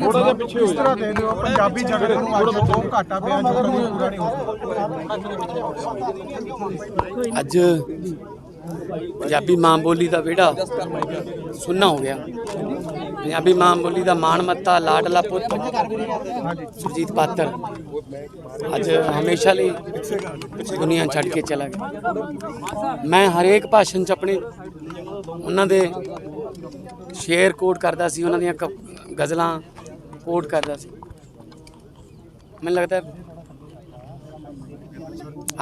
ਥੋੜਾ ਜਿਹਾ ਪਿੱਛੇ ਇਸ ਤਰ੍ਹਾਂ ਦੇ ਦਿਓ ਪੰਜਾਬੀ ਜਗਤ ਨੂੰ ਅੱਜ ਬਹੁਤ ਘਾਟਾ ਪਿਆ ਜੋ ਕਦੀ ਪੂਰਾ ਨਹੀਂ ਹੋ ਅੱਜ ਪੰਜਾਬੀ ਮਾਂ ਬੋਲੀ ਦਾ ਵਿਹੜਾ ਸੁੰਨਾ ਹੋ ਗਿਆ। ਪੰਜਾਬੀ ਮਾਂ ਬੋਲੀ ਦਾ ਮਾਣ ਮੱਤਾ, ਲਾਡਲਾ ਪੁੱਤ, ਸੁਰਜੀਤ ਪਾਤਰ, ਅੱਜ ਹਮੇਸ਼ਾ ਲਈ ਦੁਨੀਆ ਛੱਡ ਕੇ ਚਲਾ ਗਿਆ। ਮੈਂ ਹਰੇਕ ਭਾਸ਼ਣ ਚ ਆਪਣੇ ਉਹਨਾਂ ਦੇ ਸ਼ੇਅਰ ਕੋਟ ਕਰਦਾ ਸੀ, ਉਹਨਾਂ ਦੀਆਂ ਕ- ਗਜ਼ਲਾਂ ਕੋਟ ਕਰਦਾ ਸੀ। ਮੈਨੂੰ ਲੱਗਦਾ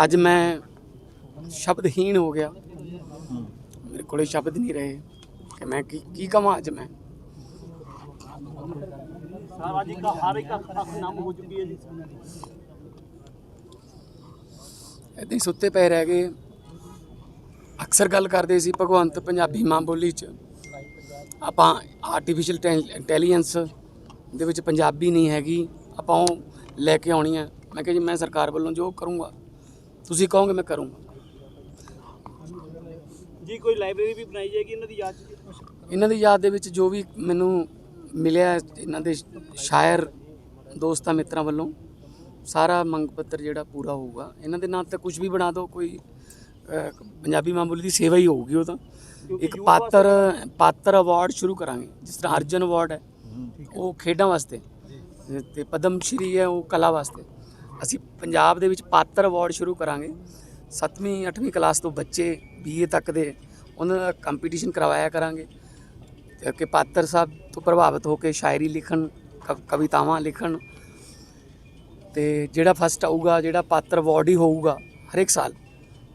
ਅੱਜ ਮੈਂ ਸ਼ਬਦਹੀਣ ਹੋ ਗਿਆ। ਮੇਰੇ ਕੋਲੇ ਸ਼ਬਦ ਨਹੀਂ ਰਹੇ। ਕਿ ਮੈਂ ਕੀ ਕੀ ਕਵਾਂ ਅੱਜ ਮੈਂ? ਸਾਮਾਜਿਕ ਹਰ ਇੱਕ ਅੱਖ ਨਮ ਹੋ ਚੁੱਕੀ ਹੈ ਜੀ। ਹੀ ਸੁੱਤੇ ਪਏ ਰਹਿ ਗਏ ਅਕਸਰ ਗੱਲ ਕਰਦੇ ਸੀ ਭਗਵੰਤ ਪੰਜਾਬੀ ਮਾਂ ਬੋਲੀ ਚ। ਆਪਾਂ ਆਰਟੀਫੀਸ਼ੀਅਲ ਇੰਟੈਲੀਜੈਂਸ ਦੇ ਵਿੱਚ ਪੰਜਾਬੀ ਨਹੀਂ ਹੈਗੀ ਆਪਾਂ ਉਹ ਲੈ ਕੇ ਆਉਣੀ ਹੈ। ਮੈਂ ਕਿਹਾ ਜੀ ਮੈਂ ਸਰਕਾਰ ਵੱਲੋਂ ਜੋ ਕਰੂੰਗਾ ਤੁਸੀਂ ਕਹੋਗੇ ਮੈਂ ਕਰੂੰਗਾ। ਜੀ ਕੋਈ ਲਾਇਬ੍ਰੇਰੀ ਵੀ ਬਣਾਈ ਜਾਏਗੀ ਇਹਨਾਂ ਦੀ ਯਾਦ ਚ? ਇਹਨਾਂ ਦੀ ਯਾਦ ਦੇ ਵਿੱਚ ਜੋ ਵੀ ਮੈਨੂੰ ਮਿਲਿਆ ਇਹਨਾਂ ਦੇ ਸ਼ਾਇਰ ਦੋਸਤਾਂ ਮਿੱਤਰਾਂ ਵੱਲੋਂ ਸਾਰਾ ਮੰਗ ਪੱਤਰ ਜਿਹੜਾ ਪੂਰਾ ਹੋਊਗਾ। ਇਹਨਾਂ ਦੇ ਨਾਂ ਤੇ ਕੁਝ ਵੀ ਬਣਾ ਦਿਓ ਕੋਈ ਅਹ, ਪੰਜਾਬੀ ਮਾਂ ਬੋਲੀ ਦੀ ਸੇਵਾ ਹੀ ਹੋਊਗੀ ਉਹ ਤਾਂ। ਇੱਕ ਪਾਤਰ ਪਾਤਰ ਅਵਾਰਡ ਸ਼ੁਰੂ ਕਰਾਂਗੇ ਜਿਸ ਤਰ੍ਹਾਂ ਅਰਜਨ ਅਵਾਰਡ ਹੈ ਉਹ ਖੇਡਾਂ ਵਾਸਤੇ। ਤੇ ਪਦਮ ਸ਼੍ਰੀ ਹੈ ਉਹ ਕਲਾ ਵਾਸਤੇ। ਅਸੀਂ ਪੰਜਾਬ ਦੇ ਵਿੱਚ ਪਾਤਰ ਅਵਾਰਡ ਸ਼ੁਰੂ ਕਰਾਂਗੇ। 7ਵੀਂ 8ਵੀਂ ਕਲਾਸ ਤੋਂ ਬੱਚੇ ਬੀਏ ਤੱਕ ਦੇ ਉਹਨਾਂ ਦਾ ਕੰਪੀਟੀਸ਼ਨ ਕਰਵਾਇਆ ਕਰਾਂਗੇ ਕਿ ਪਾਤਰ ਸਾਹਿਬ ਤੋਂ ਪ੍ਰਭਾਵਿਤ ਹੋ ਕੇ ਸ਼ਾਇਰੀ ਲਿਖਣ ਕਵ- ਕਵਿਤਾਵਾਂ ਲਿਖਣ ਤੇ ਜਿਹੜਾ ਫਸਟ ਆਊਗਾ, ਜਿਹੜਾ ਪਾਤਰ ਅਵਾਰਡ ਹੀ ਹੋਊਗਾ ਹਰ ਇੱਕ ਸਾਲ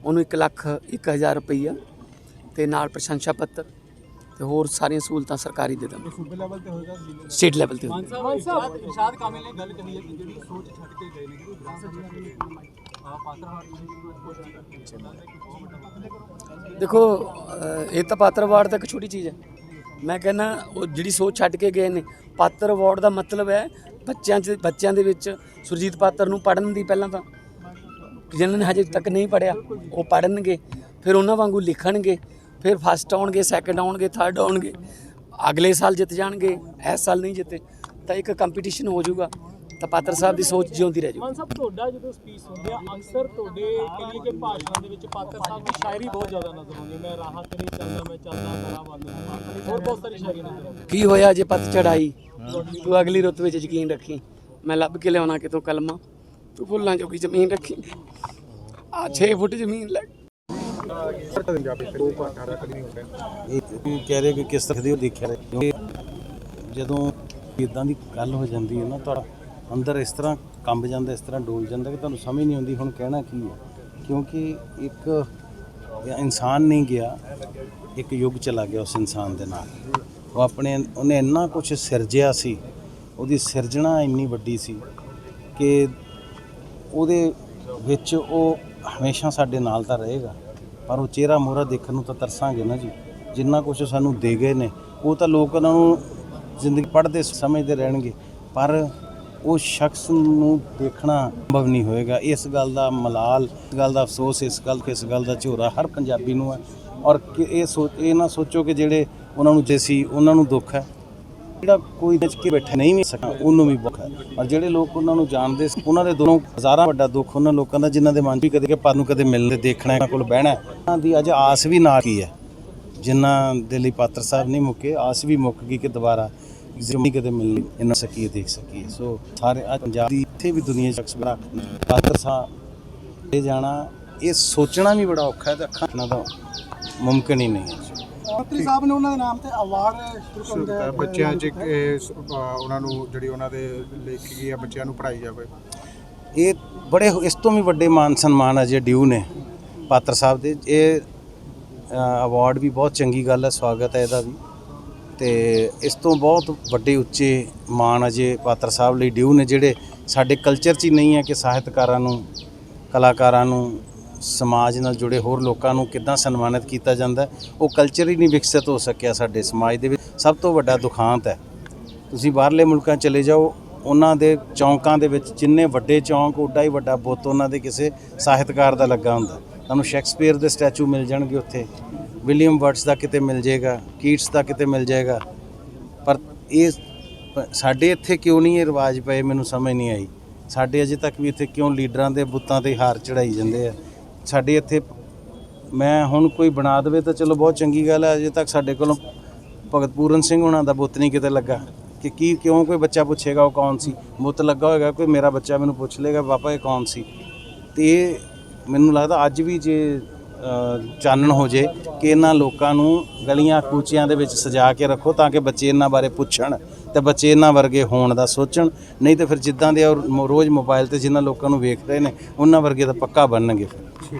ਉਹਨੂੰ 1 ਲੱਖ 1000 ਰੁਪਈਆ ਤੇ ਨਾਲ ਪ੍ਰਸ਼ੰਸਾ ਪੱਤਰ। ਤੇ ਹੋਰ ਸਾਰੀਆਂ ਸਹੂਲਤਾਂ ਸਰਕਾਰੀ ਦੇ ਦਾਂਗੇ। ਸੂਬੇ ਲੈਵਲ ਤੇ ਹੋਏਗਾ ਸਟੇਟ ਲੈਵਲ ਤੇ ਹੋਊਗਾ। ਸਾਹਿਬ ਇਰਸ਼ਾਦ ਕਾਮਿਲ ਨੇ ਗੱਲ ਕਹੀ ਹੈ ਕਿ ਜਿਹੜੀ ਸੋਚ ਛੱਡ ਕੇ ਗਏ ਨੇ ਕਿ ਵਿਰਾਸਤ ਜਿਹੜੀ ਦੇਖੋ ਇਹ ਤਾਂ ਪਾਤਰ ਅਵਾਰਡ ਤਾਂ ਇੱਕ ਛੋਟੀ ਚੀਜ਼ ਹੈ। ਮੈਂ ਕਹਿੰਦਾ ਉਹ ਜਿਹੜੀ ਸੋਚ ਛੱਡ ਕੇ ਗਏ ਨੇ ਪਾਤਰ ਅਵਾਰਡ ਦਾ ਮਤਲਬ ਹੈ ਬੱਚਿਆਂ 'ਚ ਬੱਚਿਆਂ ਦੇ ਵਿੱਚ ਸੁਰਜੀਤ ਪਾਤਰ ਨੂੰ ਪੜਨ ਦੀ ਪਹਿਲਾਂ ਤਾਂ। ਜਿਨ੍ਹਾਂ ਨੇ ਹਜੇ ਤੱਕ ਨਹੀਂ ਪੜਿਆ ਉਹ ਪੜਨਗੇ ਫਿਰ ਉਹਨਾਂ ਵਾਂਗੂ ਲਿਖਣਗੇ। ਫਿਰ ਫਸਟ ਆਉਣਗੇ ਸੈਕੰਡ ਆਉਣਗੇ ਥਰਡ ਆਉਣਗੇ। ਅਗਲੇ ਸਾਲ ਜਿੱਤ ਜਾਣਗੇ ਇਸ ਸਾਲ ਨਹੀਂ ਜਿੱਤੇ ਤਾਂ ਇੱਕ ਕੰਪੀਟੀਸ਼ਨ ਹੋ ਜਾਊਗਾ। ਤਾਂ ਪਾਤਰ ਸਾਹਿਬ ਦੀ ਸੋਚ ਜਿਉਂਦੀ ਰਹਿ ਜਾਊਗੀ। ਮਾਨ ਸਾਹਿਬ ਤੁਹਾਡਾ ਜਦੋਂ ਸਪੀਚ ਹੁੰਦੇ ਆ ਅਕਸਰ ਤੁਹਾਡੇ ਕਹ ਲਈਏ ਕਿ ਭਾਸ਼ਣਾਂ ਦੇ ਵਿੱਚ ਪਾਤਰ ਸਾਹਿਬ ਦੀ ਸ਼ਾਇਰੀ ਬਹੁਤ ਜ਼ਿਆਦਾ ਨਜ਼ਰ ਆਉਂਦੀ ਹੈ। ਮੈਂ ਰਾਹਾਂ ਤੇ ਨਹੀਂ ਚੱਲਦਾ ਮੈਂ ਚੱਲਦਾ ਕਰਾਂ ਬੰਦ ਹੋਰ ਬਹੁਤ ਸਾਰੀ ਸ਼ਾਇਰੀ ਨਜ਼ਰ ਆਉਂਦੀ ਕੀ ਹੋਇਆ ਜੇ ਪੱਤ ਚੜਾਈ ਤੂੰ ਅਗਲੀ ਰੁੱਤ ਵਿੱਚ ਯਕੀਨ ਰੱਖੀ। ਮੈਂ ਲੱਭ ਕੇ ਲਿਆਉਣਾ ਕਿਤੋਂ ਕਲਮਾ? ਤੂੰ ਫੁੱਲਾਂ ਜੋਗੀ ਜ਼ਮੀਨ ਰੱਖੀ। ਆ 6 ਫੁੱਟ ਜ਼ਮੀਨ ਲੈ। ਇਹ ਕਹਿ ਰਹੇ ਕਿ ਕਿਸ ਤਰ੍ਹਾਂ ਦੀ ਉਹ ਦੇਖਿਆ ਰਹੇ ਜਦੋਂ ਇਦਾਂ ਦੀ ਗੱਲ ਹੋ ਜਾਂਦੀ ਹੈ ਨਾ, ਤੁਹਾਡਾ ਅੰਦਰ ਇਸ ਤਰ੍ਹਾਂ ਕੰਬ ਜਾਂਦਾ, ਇਸ ਤਰ੍ਹਾਂ ਡੋਲ ਜਾਂਦਾ ਕਿ ਤੁਹਾਨੂੰ ਸਮਝ ਨਹੀਂ ਆਉਂਦੀ, ਹੁਣ ਕਹਿਣਾ ਕੀ ਹੈ? ਕਿਉਂਕਿ ਇੱਕ ਇਨਸਾਨ ਨਹੀਂ ਗਿਆ, ਇੱਕ ਯੁੱਗ ਚਲਾ ਗਿਆ ਉਸ ਇਨਸਾਨ ਦੇ ਨਾਲ। ਉਹ ਆਪਣੇ, ਉਹਨੇ ਇੰਨਾ ਕੁਝ ਸਿਰਜਿਆ ਸੀ, ਉਹਦੀ ਸਿਰਜਣਾ ਇੰਨੀ ਵੱਡੀ ਸੀ ਕਿ ਉਹਦੇ ਵਿੱਚ ਉਹ ਹਮੇਸ਼ਾ ਸਾਡੇ ਨਾਲ ਤਾਂ ਰਹੇਗਾ। ਪਰ ਉਹ ਚਿਹਰਾ ਮੋਹਰਾ ਦੇਖਣ ਨੂੰ ਤਾਂ ਤਰਸਾਂਗੇ ਨਾ ਜੀ। ਜਿੰਨਾ ਕੁਝ ਸਾਨੂੰ ਦੇ ਗਏ ਨੇ, ਉਹ ਤਾਂ ਲੋਕ ਉਹਨਾਂ ਨੂੰ ਜ਼ਿੰਦਗੀ ਪੜ੍ਹਦੇ ਸਮਝਦੇ ਰਹਿਣਗੇ। ਪਰ ਉਹ ਸ਼ਖਸ ਨੂੰ ਦੇਖਣਾ ਸੰਭਵ ਨਹੀਂ ਹੋਏਗਾ। ਇਸ ਗੱਲ ਦਾ ਮਲਾਲ, ਇਸ ਗੱਲ ਦਾ ਅਫਸੋਸ, ਇਸ ਗੱਲ ਇਸ ਗੱਲ ਦਾ ਝੋਰਾ ਹਰ ਪੰਜਾਬੀ ਨੂੰ ਹੈ। ਔਰ ਕਿ ਇਹ ਸੋਚ, ਇਹ ਨਾ ਸੋਚੋ ਕਿ ਜਿਹੜੇ ਉਹਨਾਂ ਨੂੰ ਜੇ ਸੀ ਉਹਨਾਂ ਨੂੰ ਦੁੱਖ ਹੈ। ਜਿਹੜਾ ਕੋਈ ਵਿੱਚ ਕੇ ਬੈਠਾ ਨਹੀਂ ਵੀ ਸਕਾ ਉਹਨੂੰ ਵੀ ਦੁੱਖ ਹੈ। ਔਰ ਜਿਹੜੇ ਲੋਕ ਉਹਨਾਂ ਨੂੰ ਜਾਣਦੇ ਸੀ, ਉਹਨਾਂ ਦੇ ਦੋਨੋਂ ਹਜ਼ਾਰਾਂ ਵੱਡਾ ਦੁੱਖ ਉਹਨਾਂ ਲੋਕਾਂ ਦਾ, ਜਿਨ੍ਹਾਂ ਦੇ ਮਨ 'ਚ ਵੀ ਕਦੇ ਕਿ ਪਰ ਨੂੰ ਕਦੇ ਮਿਲਦੇ, ਦੇਖਣਾ, ਇਹਨਾਂ ਕੋਲ ਬਹਿਣਾ ਉਹਨਾਂ ਦੀ ਅੱਜ ਆਸ ਵੀ ਨਾ ਕੀ ਹੈ? ਜਿਨ੍ਹਾਂ ਦੇ ਲਈ ਪਾਤਰ ਸਾਹਿਬ ਨਹੀਂ ਮੁੱਕੇ, ਆਸ ਵੀ ਮੁੱਕ ਗਈ ਕਿ ਦੁਬਾਰਾ ਜ਼ਿੰਦਗੀ ਕਦੇ ਮਿਲਣੀ, ਇਹਨਾਂ ਸਕੀਏ, ਦੇਖ ਸਕੀਏ। ਸੋ ਸਾਰੇ ਅੱਜ ਪੰਜਾਬ ਦੀ ਇੱਥੇ ਵੀ ਦੁਨੀਆ 'ਚ ਸ਼ਖਸ ਬੜਾ ਪਾਤਰ ਸਾਹਿਬ, ਇਹ ਜਾਣਾ, ਇਹ ਸੋਚਣਾ ਵੀ ਬੜਾ ਔਖਾ ਹੈ ਤੇ ਅੱਖਾਂ ਨਾਲ ਤਾਂ ਮੁਮਕਿਨ ਹੀ ਨਹੀਂ ਹੈ। ਮੰਤਰੀ ਸਾਹਿਬ ਨੇ ਉਹਨਾਂ ਦੇ ਨਾਮ ਤੇ ਅਵਾਰਡ ਸ਼ੁਰੂ ਕੀਤਾ। ਬੱਚਿਆਂ 'ਚ ਇਹ ਸ- ਉਹਨਾਂ ਨੂੰ ਜਿਹੜੀ ਉਹਨਾਂ ਦੇ ਲਿਖੀ ਗਈ ਆ ਬੱਚਿਆਂ ਨੂੰ ਪੜ੍ਹਾਈ ਜਾਵੇ। ਇਹ ਬੜੇ ਇਸ ਤੋਂ ਵੀ ਵੱਡੇ ਮਾਨ ਸਨਮਾਨ ਅਜੇ ਡਿਊ ਨੇ ਪਾਤਰ ਸਾਹਿਬ ਦੇ। ਇਹ ਅਵਾਰਡ ਵੀ ਬਹੁਤ ਚੰਗੀ ਗੱਲ ਹੈ ਸਵਾਗਤ ਹੈ ਇਹਦਾ ਵੀ। ਤੇ ਇਸ ਤੋਂ ਬਹੁਤ ਵੱਡੇ ਉੱਚੇ ਮਾਨ ਅਜੇ ਪਾਤਰ ਸਾਹਿਬ ਲਈ ਡਿਊ ਨੇ ਜਿਹੜੇ ਸਾਡੇ ਕਲਚਰ 'ਚ ਹੀ ਨਹੀਂ ਹੈ ਕਿ ਸਾਹਿਤਕਾਰਾਂ ਨੂੰ ਕਲਾਕਾਰਾਂ ਨੂੰ ਸਮਾਜ ਨਾਲ ਜੁੜੇ ਹੋਰ ਲੋਕਾਂ ਨੂੰ ਕਿੱਦਾਂ ਸਨਮਾਨਿਤ ਕੀਤਾ ਜਾਂਦਾ ਉਹ ਕਲਚਰ ਹੀ ਨਹੀਂ ਵਿਕਸਿਤ ਹੋ ਸਕਿਆ ਸਾਡੇ ਸਮਾਜ ਦੇ ਵਿੱਚ। ਸਭ ਤੋਂ ਵੱਡਾ ਦੁਖਾਂਤ ਹੈ। ਤੁਸੀਂ ਬਾਹਰਲੇ ਮੁਲਕਾਂ ਚਲੇ ਜਾਓ, ਉਹਨਾਂ ਦੇ ਚੌਂਕਾਂ ਦੇ ਵਿੱਚ ਜਿੰਨੇ ਵੱਡੇ ਚੌਂਕ ਉੱਡਾ ਹੀ ਵੱਡਾ ਬੁੱਤ, ਉਹਨਾਂ ਦੇ ਕਿਸੇ ਸਾਹਿਤਕਾਰ ਦਾ ਲੱਗਾ ਹੁੰਦਾ। ਤੁਹਾਨੂੰ ਸ਼ੈਕਸਪੀਅਰ ਦੇ ਸਟੈਚੂ ਮਿਲ ਜਾਣਗੇ ਉੱਥੇ। ਵਿਲੀਅਮ ਵਰਡਸ ਦਾ ਕਿਤੇ ਮਿਲ ਜਾਏਗਾ, ਕੀਟਸ ਦਾ ਕਿਤੇ ਮਿਲ ਜਾਏਗਾ। ਪਰ ਇਹ ਸਾਡੇ ਇੱਥੇ ਕਿਉਂ ਨਹੀਂ ਇਹ ਰਿਵਾਜ ਪਏ, ਮੈਨੂੰ ਸਮਝ ਨਹੀਂ ਆਈ। ਸਾਡੇ ਅਜੇ ਤੱਕ ਵੀ ਇੱਥੇ ਕਿਉਂ ਲੀਡਰਾਂ ਦੇ ਬੁੱਤਾਂ ਤੇ ਹਾਰ ਚੜਾਈ ਜਾਂਦੇ ਆ? ਸਾਡੇ ਇੱਥੇ ਮੈਂ ਹੁਣ ਕੋਈ ਬਣਾ ਦੇਵੇ ਤਾਂ ਚਲੋ ਬਹੁਤ ਚੰਗੀ ਗੱਲ ਹੈ ਅਜੇ ਤੱਕ ਸਾਡੇ ਕੋਲੋਂ ਭਗਤ ਪੂਰਨ ਸਿੰਘ ਉਹਨਾਂ ਦਾ ਬੁੱਤ ਨਹੀਂ ਕਿਤੇ ਲੱਗਾ। ਕਿ ਕੀ, ਕਿਉਂ ਕੋਈ ਬੱਚਾ ਪੁੱਛੇਗਾ ਉਹ ਕੌਣ ਸੀ? ਬੁੱਤ ਲੱਗਾ ਹੋਏਗਾ, ਕੋਈ ਮੇਰਾ ਬੱਚਾ ਮੈਨੂੰ ਪੁੱਛ ਲੇਗਾ ਪਾਪਾ ਇਹ ਕੌਣ ਸੀ? ਤੇ ਇਹ ਮੈਨੂੰ ਲੱਗਦਾ ਅੱਜ ਵੀ ਜੇ ਚਾਨਣ ਹੋ ਜੇ ਕਿ ਇਹਨਾਂ ਲੋਕਾਂ ਨੂੰ ਗਲੀਆਂ ਕੂਚਿਆਂ ਦੇ ਵਿੱਚ ਸਜਾ ਕੇ ਰੱਖੋ ਤਾਂ ਕਿ ਬੱਚੇ ਇਹਨਾਂ ਬਾਰੇ ਪੁੱਛਣ ਤੇ ਬੱਚੇ ਇਹਨਾਂ ਵਰਗੇ ਹੋਣ ਦਾ ਸੋਚਣ। ਨਹੀਂ ਤੇ ਫਿਰ ਜਿੱਦਾਂ ਦੇ ਉਹ ਰੋਜ਼ ਮੋਬਾਈਲ ਤੇ ਜਿਨ੍ਹਾਂ ਲੋਕਾਂ ਨੂੰ ਵੇਖ ਰਹੇ ਨੇ, ਉਹਨਾਂ ਵਰਗੇ ਤਾਂ ਪੱਕਾ ਬਣਨਗੇ ਫਿਰ।